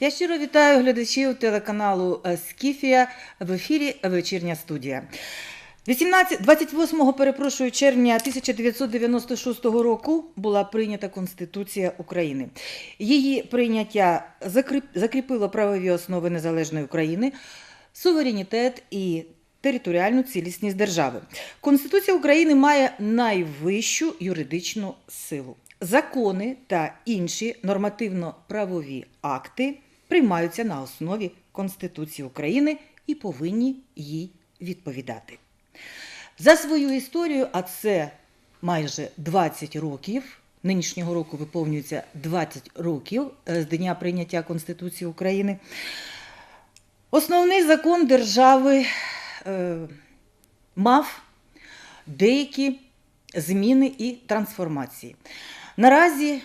Я щиро вітаю глядачів телеканалу е, Скіфія в ефірі Вечірня студія. 18, 28 перепрошую, червня 1996 року була прийнята Конституція України. Її прийняття закріп- закріпило правові основи незалежної України, суверенітет і територіальну цілісність держави. Конституція України має найвищу юридичну силу. Закони та інші нормативно-правові акти приймаються на основі Конституції України і повинні їй відповідати. За свою історію, а це майже 20 років. Нинішнього року виповнюється 20 років е, з дня прийняття Конституції України. Основний закон держави е, мав деякі зміни і трансформації. Наразі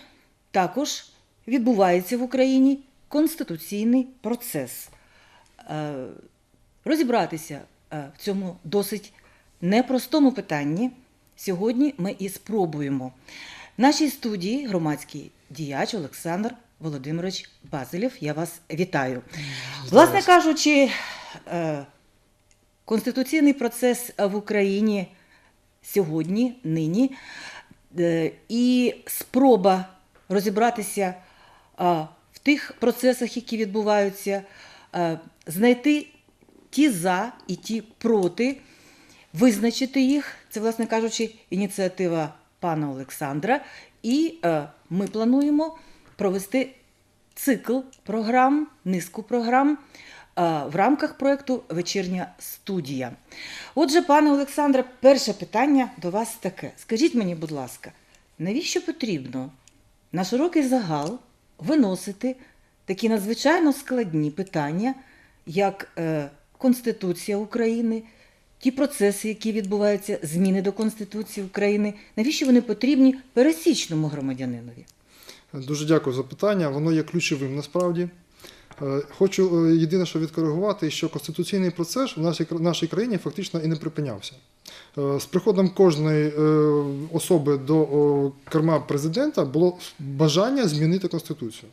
також відбувається в Україні конституційний процес. Е, Розібратися е, в цьому досить непростому питанні сьогодні ми і спробуємо. В нашій студії громадський діяч Олександр Володимирович Базилєв. Я вас вітаю. Власне кажучи, е, конституційний процес в Україні сьогодні, нині, і спроба розібратися тих процесах, які відбуваються, знайти ті за і ті проти, визначити їх. Це, власне кажучи, ініціатива пана Олександра. І е, ми плануємо провести цикл програм, низку програм е, в рамках проєкту Вечірня студія. Отже, пане Олександре, перше питання до вас таке. Скажіть мені, будь ласка, навіщо потрібно на широкий загал виносити такі надзвичайно складні питання, як е, Конституція України, ті процеси, які відбуваються, зміни до Конституції України, навіщо вони потрібні пересічному громадянинові? Дуже дякую за питання. Воно є ключовим насправді. Е, Хочу е, єдине, що відкоригувати, що конституційний процес в нашій, нашій країні фактично і не припинявся. Е, З приходом кожної особи до керма президента було бажання змінити конституцію.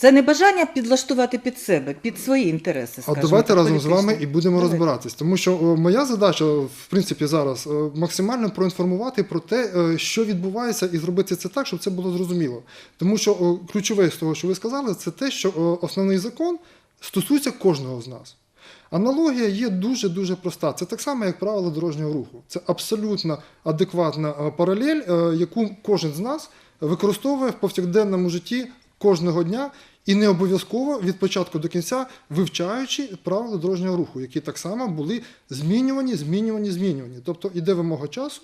Це не бажання підлаштувати під себе, під свої інтереси. А давайте разом з вами і будемо Давайте. розбиратись. Тому що моя задача, в принципі, зараз е, максимально проінформувати про те, е, що відбувається, і зробити це так, щоб це було зрозуміло. Тому що ключове з того, що ви сказали, це те, що основний закон стосується кожного з нас. Аналогія є дуже дуже проста. Це так само, як правило дорожнього руху. Це абсолютно адекватна е, паралель, е, яку кожен з нас використовує в повсякденному житті кожного дня. І не обов'язково від початку до кінця вивчаючи правила дорожнього руху, які так само були змінювані, змінювані, змінювані. Тобто іде вимога часу,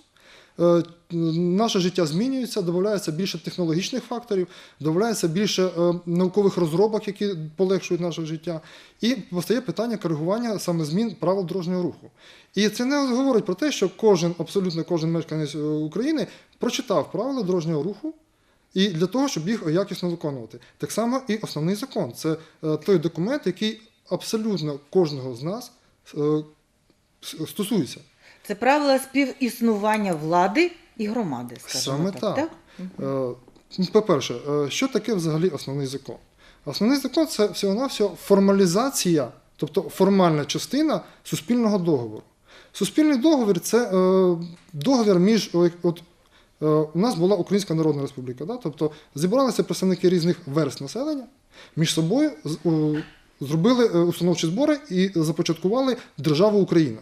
е, наше життя змінюється, додається більше технологічних факторів, додається більше е, наукових розробок, які полегшують наше життя. І постає питання коригування саме змін правил дорожнього руху. І це не говорить про те, що кожен, абсолютно кожен мешканець е, України прочитав правила дорожнього руху. І для того, щоб їх якісно виконувати. Так само і основний закон це е, той документ, який абсолютно кожного з нас е, стосується. Це правила співіснування влади і громади, скажімо Саме так. так. Е, ну, По-перше, що таке взагалі основний закон? Основний закон це всього-навсього формалізація, тобто формальна частина суспільного договору. Суспільний договір це договір між. От, у нас була Українська Народна Республіка, да? тобто зібралися представники різних верст населення, між собою зробили е, установчі збори і започаткували державу Україна.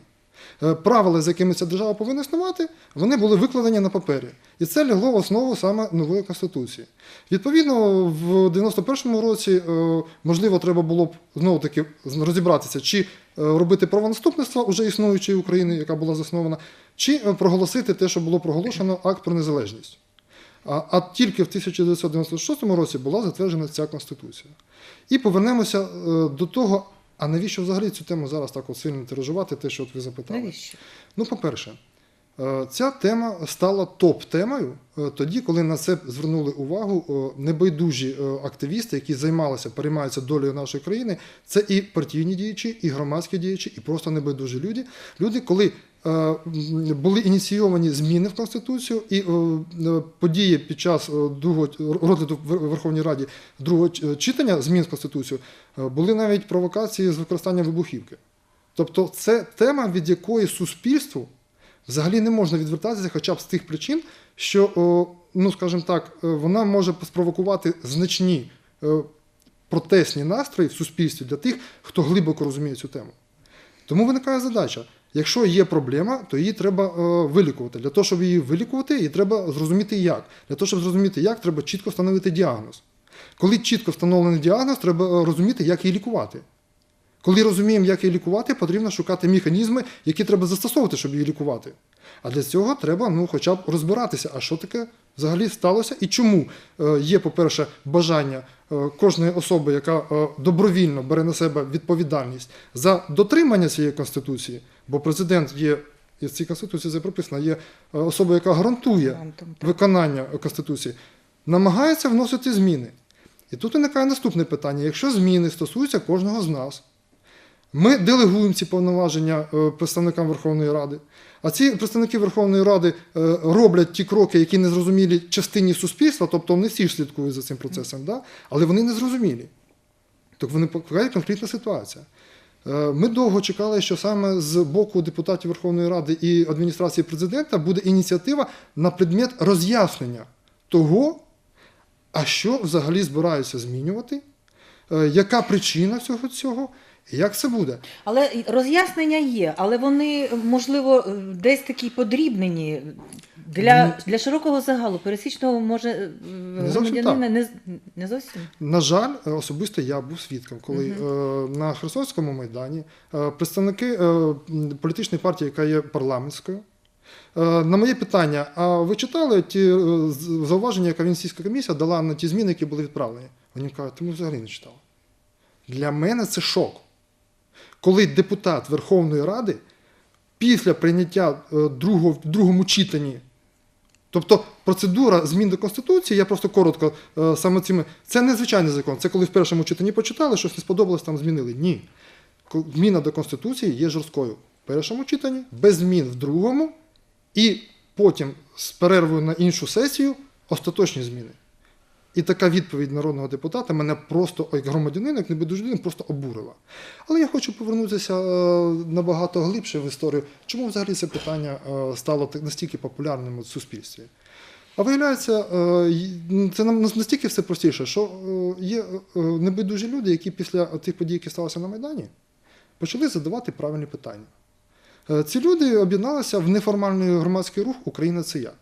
Е, Правила, з якими ця держава повинна існувати, вони були викладені на папері. І це лягло в основу саме нової конституції. Відповідно, в 91-му році, е, можливо, треба було б знову таки розібратися, чи е, робити правонаступництво уже існуючої України, яка була заснована, чи проголосити те, що було проголошено акт про незалежність. А, тільки в 1996 році була затверджена ця конституція. І повернемося до того, а навіщо взагалі цю тему зараз так от сильно тиражувати, те, що от ви запитали. Навіщо? Ну, по-перше, е, ця тема стала топ-темою е, тоді, коли на це звернули увагу е, небайдужі активісти, які займалися, переймаються долею нашої країни. Це і партійні діячі, і громадські діячі, і просто небайдужі люди. Люди, коли були ініційовані зміни в Конституцію, і е, е, події під час е, другого розгляду в Верховній Раді другого читання змін в Конституцію е, були навіть провокації з використанням вибухівки. Тобто, це тема, від якої суспільству взагалі не можна відвертатися, хоча б з тих причин, що, ну скажімо так, е, вона може спровокувати значні е, протестні настрої в суспільстві для тих, хто глибоко розуміє цю тему. Тому виникає задача. Якщо є проблема, то її треба е, вилікувати. Для того, щоб її вилікувати, її треба зрозуміти як. Для того, щоб зрозуміти як, треба чітко встановити діагноз. Коли чітко встановлений діагноз, треба е, розуміти, як її лікувати. Коли розуміємо, як її лікувати, потрібно шукати механізми, які треба застосовувати, щоб її лікувати. А для цього треба ну, хоча б розбиратися, а що таке взагалі сталося і чому е, є, по-перше, бажання кожної особи, яка добровільно бере на себе відповідальність за дотримання цієї конституції, бо президент є. І в цій конституції це прописано, є е, особа, яка гарантує виконання Конституції, намагається вносити зміни. І тут виникає наступне питання: якщо зміни стосуються кожного з нас, ми делегуємо ці повноваження е, представникам Верховної Ради, а ці представники Верховної Ради е, роблять ті кроки, які не зрозумілі частині суспільства, тобто не всі ж слідкують за цим процесом, да? але вони не зрозумілі. Так вони показують конкретна ситуація. Е, Ми довго чекали, що саме з боку депутатів Верховної Ради і адміністрації президента буде ініціатива на предмет роз'яснення того, а що взагалі збираються змінювати, е, яка причина всього цього, як це буде. Але роз'яснення є, але вони, можливо, десь такі подрібнені для, для широкого загалу. Пересічного може е, Не громадянина не, не зовсім. На жаль, е, особисто я був свідком, коли Мгм. е, на Херсонському майдані е, представники е, політичної партії, яка є парламентською, е, на моє питання: а ви читали ті е, зауваження, яка Венеційська комісія дала на ті зміни, які були відправлені? Вони кажуть, ми взагалі не читали. Для мене це шок. Коли депутат Верховної Ради після прийняття е, другого, в другому читанні Тобто процедура змін до Конституції, я просто коротко е, саме цими. Це не звичайний закон. Це коли в першому читанні почитали, щось не сподобалось, там змінили. Ні. Зміна до Конституції є жорсткою в першому читанні, без змін в другому, і потім з перервою на іншу сесію остаточні зміни. І така відповідь народного депутата мене просто, як громадянина, як небайдужий просто обурила. Але я хочу повернутися е, набагато глибше в історію. Чому взагалі це питання е, стало настільки популярним в суспільстві? А виявляється, е, це нам настільки все простіше, що є небайдужі люди, які після тих подій, які сталися на Майдані, почали задавати правильні питання. Ці люди об'єдналися в неформальний громадський рух Україна це я.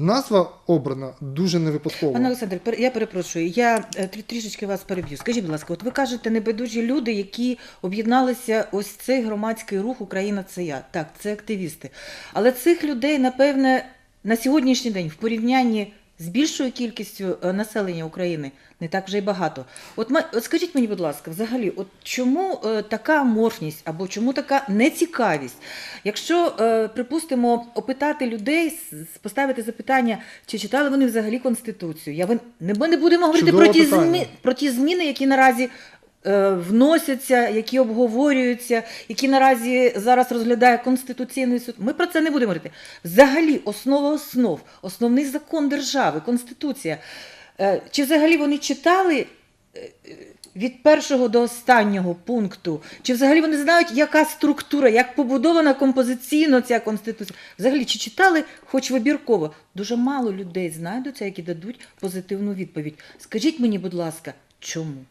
Назва обрана дуже невипадково. Пане Олександр, я перепрошую, я е, трішечки вас переб'ю. Скажіть, будь ласка, от ви кажете, небайдужі люди, які об'єдналися ось цей громадський рух Україна це я. Так, це активісти. Але цих людей, напевне, на сьогоднішній день в порівнянні з більшою кількістю е, населення України не так вже й багато. От, от скажіть мені, будь ласка, взагалі, от чому е, така аморфність або чому така нецікавість? Якщо, е, припустимо, опитати людей, поставити запитання, чи читали вони взагалі Конституцію, я ви- не, ми не будемо говорити про ті, питання. змі, про ті зміни, які наразі вносяться, які обговорюються, які наразі зараз розглядає Конституційний суд. Ми про це не будемо говорити. Взагалі, основа основ, основний закон держави, Конституція. Е, Чи взагалі вони читали е, від першого до останнього пункту? Чи взагалі вони знають, яка структура, як побудована композиційно ця конституція? Взагалі, чи читали хоч вибірково? Дуже мало людей знайдуться, які дадуть позитивну відповідь. Скажіть мені, будь ласка, чому?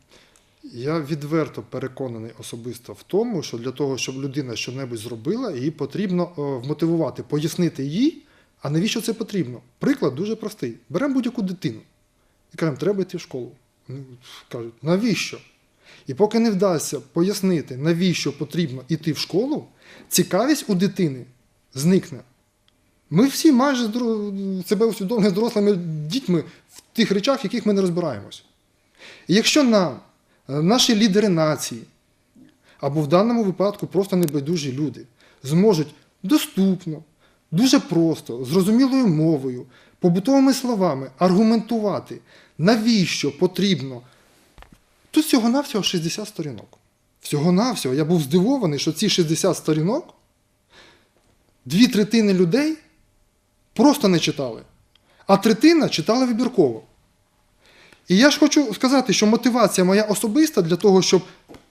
Я відверто переконаний особисто в тому, що для того, щоб людина щось зробила, її потрібно е, вмотивувати, пояснити їй, а навіщо це потрібно. Приклад дуже простий. Беремо будь-яку дитину і кажемо, треба йти в школу. Кажуть, навіщо? І поки не вдасться пояснити, навіщо потрібно йти в школу, цікавість у дитини зникне. Ми всі майже себе усвідомлюємо дорослими дітьми в тих речах, в яких ми не розбираємось. І якщо нам, наші лідери нації, або в даному випадку просто небайдужі люди, зможуть доступно, дуже просто, зрозумілою мовою, побутовими словами аргументувати, навіщо потрібно. Тут всього-навсього 60 сторінок. Всього-навсього. Я був здивований, що ці 60 сторінок дві третини людей просто не читали, а третина читала вибірково. І я ж хочу сказати, що мотивація моя особиста для того, щоб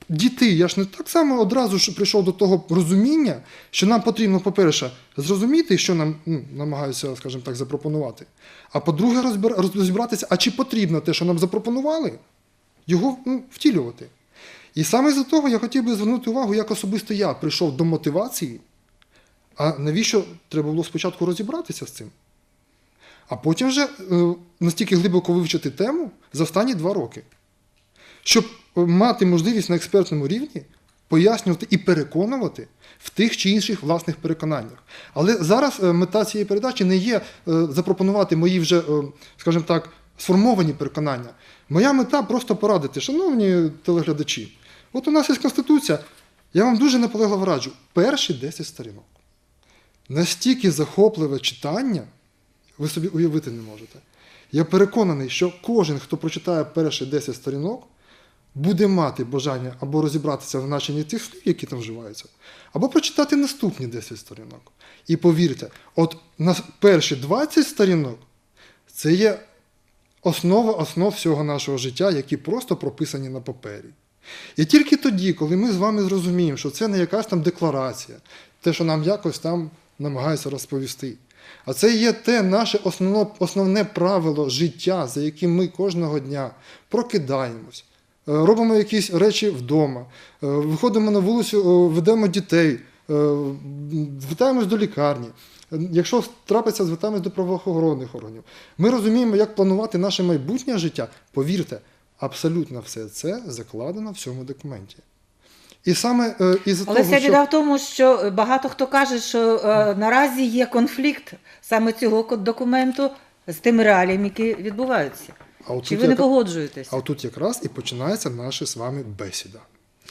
діти, я ж не так само одразу ж прийшов до того розуміння, що нам потрібно, по-перше, зрозуміти, що нам ну, намагаються, скажімо так, запропонувати. А по-друге, розібратися, а чи потрібно те, що нам запропонували, його ну, втілювати. І саме з того я хотів би звернути увагу, як особисто я прийшов до мотивації, а навіщо треба було спочатку розібратися з цим? А потім вже е, настільки глибоко вивчити тему за останні два роки, щоб е, мати можливість на експертному рівні пояснювати і переконувати в тих чи інших власних переконаннях. Але зараз е, мета цієї передачі не є запропонувати мої вже, скажімо так, сформовані переконання. Моя мета просто порадити, шановні телеглядачі, от у нас є Конституція, я вам дуже наполегливо раджу, перші 10 сторінок. Настільки захопливе читання, ви собі уявити не можете. Я переконаний, що кожен, хто прочитає перші 10 сторінок, буде мати бажання або розібратися в значенні тих слів, які там вживаються, або прочитати наступні 10 сторінок. І повірте, от на перші 20 сторінок це є основа основ всього нашого життя, які просто прописані на папері. І тільки тоді, коли ми з вами зрозуміємо, що це не якась там декларація, те, що нам якось там намагаються розповісти. А це є те наше основно, основне правило життя, за яким ми кожного дня прокидаємось, е, робимо якісь речі вдома, е, виходимо на вулицю, е, ведемо дітей, звертаємось до лікарні. Якщо трапиться, звертаємось до правоохоронних органів. Ми розуміємо, як планувати наше майбутнє життя. Повірте, абсолютно все це закладено в цьому документі. І саме е, із Але того, вся що... в тому, що багато хто каже, що е, наразі є конфлікт саме цього документу з тими реаліями, які відбуваються. А от Чи ви не погоджуєтесь? А тут якраз і починається наша з вами бесіда.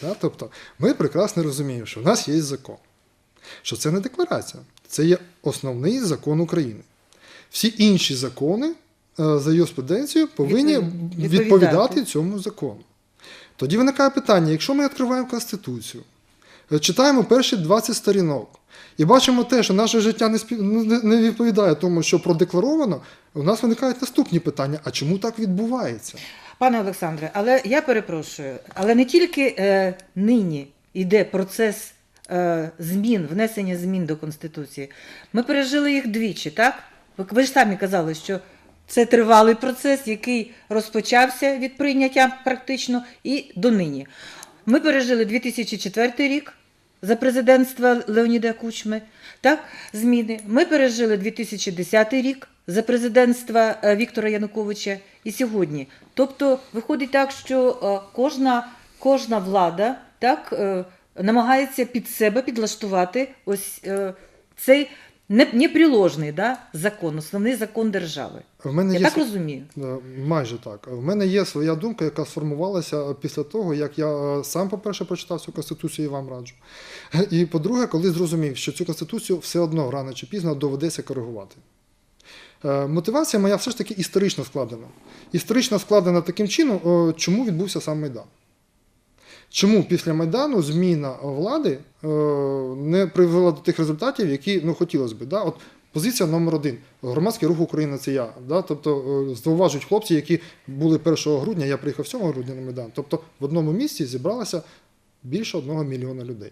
Да? Тобто ми прекрасно розуміємо, що в нас є закон, що це не декларація, це є основний закон України. Всі інші закони е, за юриспруденцією повинні відповідати цьому закону. Тоді виникає питання: якщо ми відкриваємо Конституцію, е, читаємо перші 20 сторінок і бачимо те, що наше життя не, спів... ну, не- відповідає тому, що продекларовано, у нас виникають наступні питання: а чому так відбувається? Пане Олександре, але я перепрошую, але не тільки е, нині йде процес е, змін, внесення змін до Конституції. Ми пережили їх двічі, так? Ви ж самі казали, що це тривалий процес, який розпочався від прийняття практично і донині. Ми пережили 2004 рік за президентства Леоніда Кучми, так, зміни. Ми пережили 2010 рік за президентства е, Віктора Януковича і сьогодні. Тобто виходить так, що е, кожна, кожна влада так, е, намагається під себе підлаштувати ось цей неприложний да, закон, основний закон держави. В мене Я є так розумію. Майже так. В мене є своя думка, яка сформувалася після того, як я е, сам, по-перше, прочитав цю конституцію і вам раджу. І по-друге, коли зрозумів, що цю конституцію все одно рано чи пізно доведеться коригувати. Е, Мотивація моя все ж таки історично складена. Історично складена таким чином, е, чому відбувся сам Майдан. Чому після Майдану зміна влади е, не привела до тих результатів, які ну, хотілося б. Да? От позиція номер один. Громадський рух Україна це я. Да? Тобто е, зауважують хлопці, які були 1 грудня, я приїхав 7 грудня на Майдан. Тобто в одному місці зібралося більше одного мільйона людей.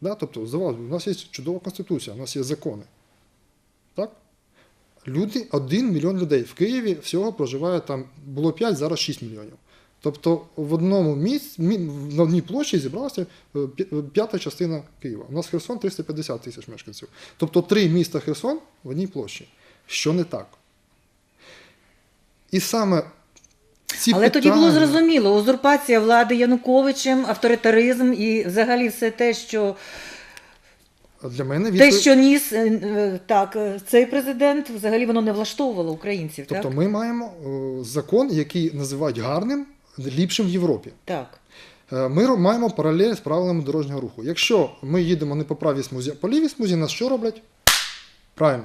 Да? Тобто, зауважую, у нас є чудова конституція, у нас є закони. Так? Люди, один мільйон людей. В Києві всього проживає там, було 5, зараз 6 мільйонів. Тобто в одному місці, на одній площі зібралася е, п'ята частина Києва. У нас Херсон 350 тисяч мешканців. Тобто три міста Херсон в одній площі. Що не так? І саме ці Але тоді було зрозуміло, узурпація влади Януковичем, авторитаризм і взагалі все те, що для мене Те, що ніс е, е, так, е, цей президент, взагалі воно не влаштовувало українців. Тобто так? ми маємо е, закон, який називають гарним, ліпшим в Європі. так. Е, Ми маємо паралель з правилами дорожнього руху. Якщо ми їдемо не по правій смузі, а по лівій смузі, нас що роблять? Правильно.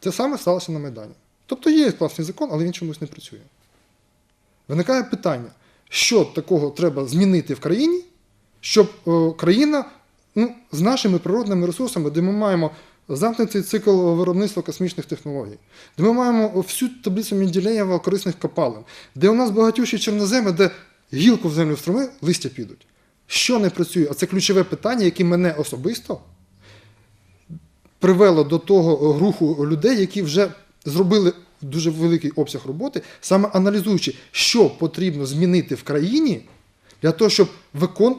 Те саме сталося на Майдані. Тобто є класний закон, але він чомусь не працює. Виникає питання, що такого треба змінити в країні, щоб е, країна ну, з нашими природними ресурсами, де ми маємо замкнутий цикл виробництва космічних технологій, де ми маємо всю таблицю Менділеєва корисних копалин, де у нас багатющі чорноземи, де гілку в землю встроми, листя підуть. Що не працює? А це ключове питання, яке мене особисто привело до того руху людей, які вже зробили дуже великий обсяг роботи, саме аналізуючи, що потрібно змінити в країні для того, щоб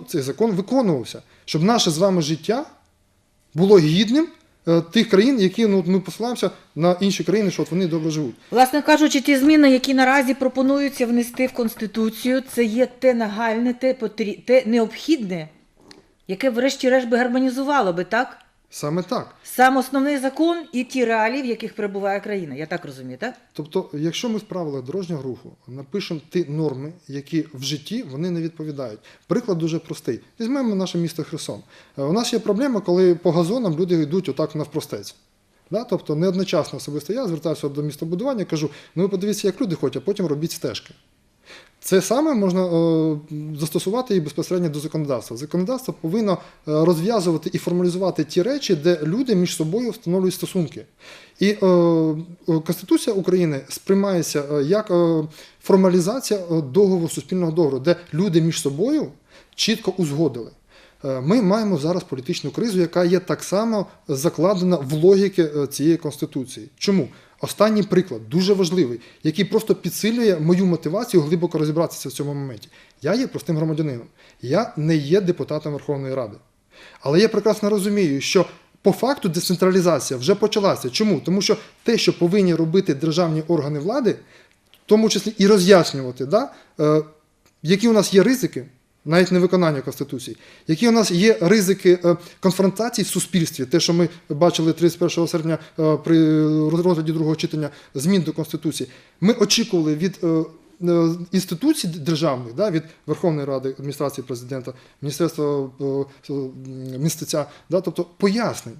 цей закон виконувався, щоб наше з вами життя було гідним тих країн, які ну, ми посилаємося на інші країни, що от вони добре живуть. Власне кажучи, ті зміни, які наразі пропонуються внести в Конституцію, це є те нагальне, те, потрі... те необхідне, яке, врешті-решт, би гармонізувало би, так? Саме так. Сам основний закон і ті реалії, в яких перебуває країна. Я так розумію, так? Тобто, якщо ми в правилах дорожнього руху напишемо ті норми, які в житті вони не відповідають. Приклад дуже простий. Візьмемо наше місто Херсон. Е, У нас є проблема, коли по газонам люди йдуть отак навпростець. Да? Тобто не одночасно особисто я звертався до містобудування, кажу, ну ви подивіться, як люди ходять, а потім робіть стежки. Це саме можна е, застосувати і безпосередньо до законодавства. Законодавство повинно е, розв'язувати і формалізувати ті речі, де люди між собою встановлюють стосунки. І е, Конституція України сприймається як формалізація договору суспільного договору, де люди між собою чітко узгодили. Ми маємо зараз політичну кризу, яка є так само закладена в логіки цієї конституції. Чому? Останній приклад дуже важливий, який просто підсилює мою мотивацію глибоко розібратися в цьому моменті. Я є простим громадянином, я не є депутатом Верховної Ради. Але я прекрасно розумію, що по факту децентралізація вже почалася. Чому? Тому що те, що повинні робити державні органи влади, в тому числі і роз'яснювати, да, е, які у нас є ризики, навіть невиконання Конституції, які у нас є ризики е, конфронтації в суспільстві, те, що ми бачили 31 серпня е, при розгляді другого читання змін до Конституції, ми очікували від е, інституцій державних, да, від Верховної Ради, адміністрації президента, Міністерства містеця, да, тобто пояснень.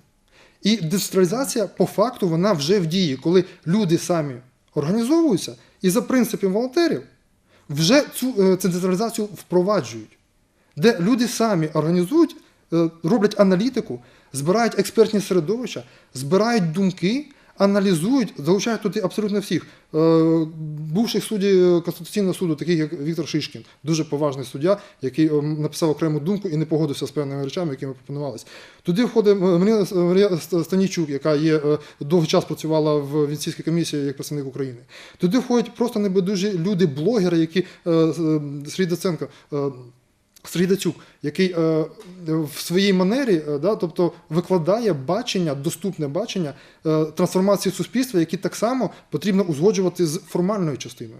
І децентралізація по факту вона вже в дії, коли люди самі організовуються і за принципом волонтерів вже цю централізацію впроваджують, де люди самі організують, е, роблять аналітику, збирають експертні середовища, збирають думки, аналізують, залучають туди абсолютно всіх. Е, Бувших суддів Конституційного суду, таких як Віктор Шишкін, дуже поважний суддя, який е, написав окрему думку і не погодився з певними речами, які ми пропонувалися. Туди входить Марія Станічук, яка є е, довгий час працювала в Венеційській комісії як представник України. Туди входять просто небайдужі люди, блогери, які е, Сергій Доценко. Сергій Дацюк, який е, в своїй манері е, да, тобто викладає бачення, доступне бачення е, трансформації суспільства, які так само потрібно узгоджувати з формальною частиною.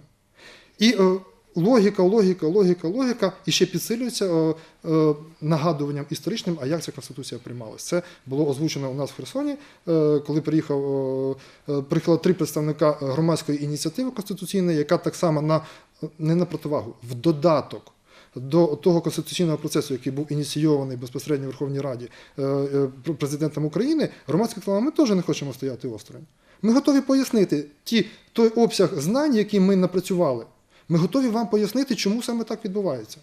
І е, логіка, логіка, логіка, логіка і ще підсилюється е, е, нагадуванням історичним, а як ця конституція приймалась. Це було озвучено у нас в Херсоні, е, коли приїхав е, е, приїхало три представника громадської ініціативи конституційної, яка так само на не на противагу, в додаток. До того конституційного процесу, який був ініційований безпосередньо в Верховній Раді е, е, президентом України, громадська тлава, ми теж не хочемо стояти осторонь. Ми готові пояснити ті, той обсяг знань, який ми напрацювали. Ми готові вам пояснити, чому саме так відбувається.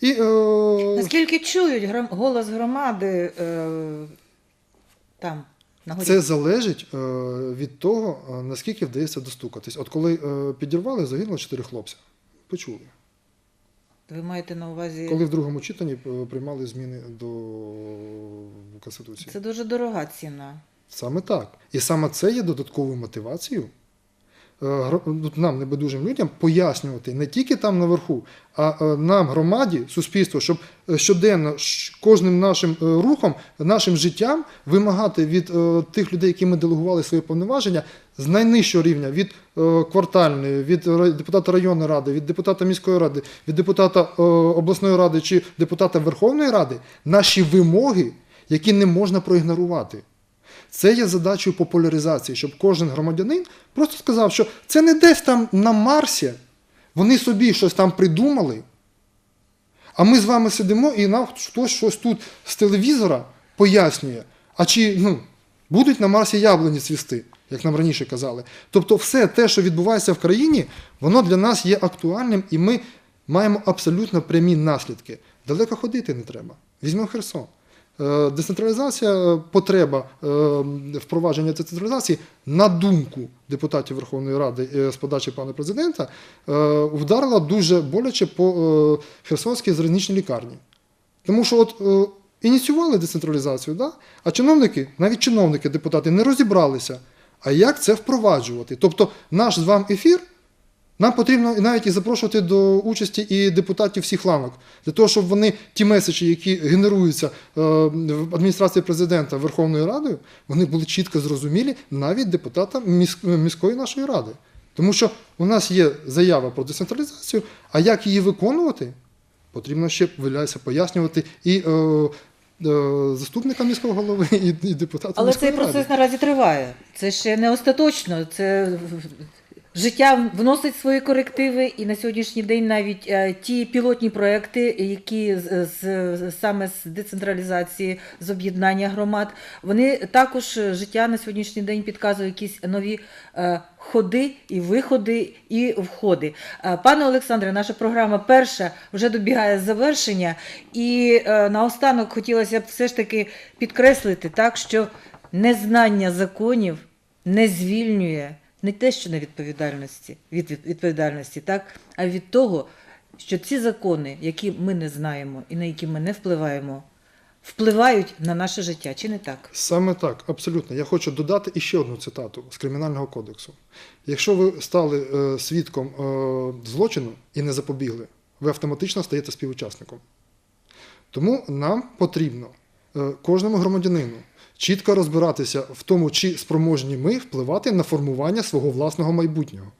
І, е, Наскільки чують голос громади е... там, це залежить е, від того, е, наскільки вдається достукатись. От коли е, підірвали, загинуло чотири хлопця. Почули. Ви маєте на увазі. Коли в другому читанні е, приймали зміни до Конституції. Це дуже дорога ціна. Саме так. І саме це є додатковою мотивацією нам, небайдужим людям, пояснювати не тільки там наверху, а е, нам, громаді, суспільству, щоб е, щоденно кожним нашим е, рухом, нашим життям вимагати від е, тих людей, які ми делегували свої повноваження, з найнижчого рівня від е, квартальної, від депутата районної ради, від депутата міської ради, від депутата е, обласної ради чи депутата Верховної Ради, наші вимоги, які не можна проігнорувати. Це є задачею популяризації, щоб кожен громадянин просто сказав, що це не десь там на Марсі, вони собі щось там придумали, а ми з вами сидимо і нам хтось щось тут з телевізора пояснює. А чи ну, будуть на Марсі яблуні цвісти, як нам раніше казали. Тобто, все те, що відбувається в країні, воно для нас є актуальним, і ми маємо абсолютно прямі наслідки. Далеко ходити не треба. Візьмемо Херсон. Е, Децентралізація, е, потреба е, впровадження децентралізації на думку депутатів Верховної Ради з подачі пана президента вдарила дуже боляче по Херсонській залізничній лікарні. Тому що от ініціювали децентралізацію, да? а чиновники, навіть чиновники, депутати, не розібралися, а як це впроваджувати. Тобто наш з вами ефір нам потрібно навіть і запрошувати до участі і депутатів всіх ланок, для того, щоб вони ті меседжі, які генеруються е, в адміністрації президента Верховною Радою, вони були чітко зрозумілі навіть депутатам міської нашої ради. Тому що у нас є заява про децентралізацію, а як її виконувати, потрібно ще виявляється пояснювати і е, е, заступникам міського голови, і, і депутатам Але міської цей ради. процес наразі триває. Це ще не остаточно. Це життя вносить свої корективи, і на сьогоднішній день навіть е, ті пілотні проекти, які з, саме з децентралізації, з об'єднання громад, вони також е, життя на сьогоднішній день підказує якісь нові е, ходи і виходи, і входи. Пане Олександре, наша програма перша вже добігає завершення, і наостанок хотілося б все ж таки підкреслити так, що незнання законів не звільнює не те, що на відповідальності від від- відповідальності, так, а від того, що ці закони, які ми не знаємо і на які ми не впливаємо, впливають на наше життя, чи не так? Саме так, абсолютно. Я хочу додати іще одну цитату з Кримінального кодексу. Якщо ви стали е, свідком е, злочину і не запобігли, ви автоматично стаєте співучасником. Тому нам потрібно кожному громадянину чітко розбиратися в тому, чи спроможні ми впливати на формування свого власного майбутнього.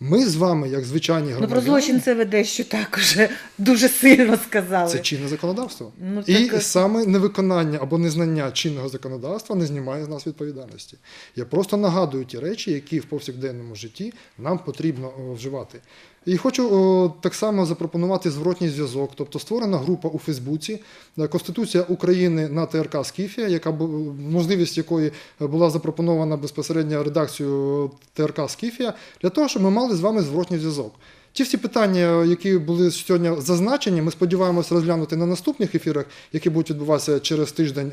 Ми з вами, як звичайні Ну про злочин це ви дещо так уже дуже сильно сказали. це чинне законодавство. Ну, і так, е, саме невиконання або незнання чинного законодавства не знімає з нас відповідальності. Я просто нагадую ті речі, які в повсякденному житті нам потрібно вживати. І хочу о, так само запропонувати зворотній зв'язок. Тобто створена група у Фейсбуці е, Конституція України на ТРК Скіфія, яка можливість якої була запропонована безпосередньо редакцією ТРК Скіфія, для того, щоб ми мали з вами зворотній зв'язок. Ті всі питання, які були сьогодні зазначені, ми сподіваємося розглянути на наступних ефірах, які будуть відбуватися через тиждень.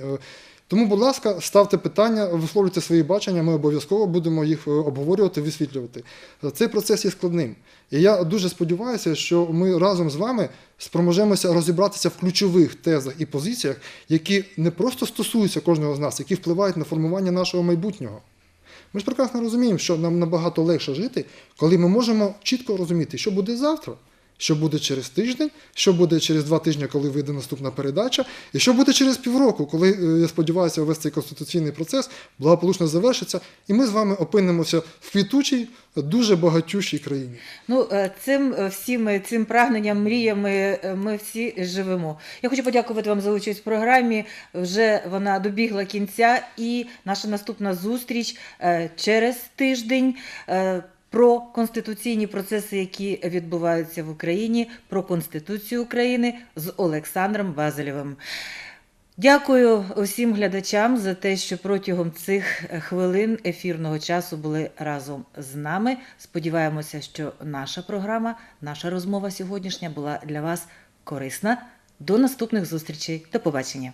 Тому, будь ласка, ставте питання, висловлюйте свої бачення, ми обов'язково будемо їх е, обговорювати, висвітлювати. Цей процес є складним. І я дуже сподіваюся, що ми разом з вами спроможемося розібратися в ключових тезах і позиціях, які не просто стосуються кожного з нас, які впливають на формування нашого майбутнього. Ми ж прекрасно розуміємо, що нам набагато легше жити, коли ми можемо чітко розуміти, що буде завтра, що буде через тиждень, що буде через два тижні, коли вийде наступна передача, і що буде через півроку, коли, е, я сподіваюся, весь цей конституційний процес благополучно завершиться, і ми з вами опинимося в квітучій, дуже багатющій країні. Ну, е, цим е, всім цим прагненням, мріями ми всі живемо. Я хочу подякувати вам за участь в програмі. Вже вона добігла кінця, і наша наступна зустріч через тиждень. Про конституційні процеси, які відбуваються в Україні, про Конституцію України з Олександром Базелєвим. Дякую усім глядачам за те, що протягом цих хвилин ефірного часу були разом з нами. Сподіваємося, що наша програма, наша розмова сьогоднішня була для вас корисна. До наступних зустрічей. До побачення.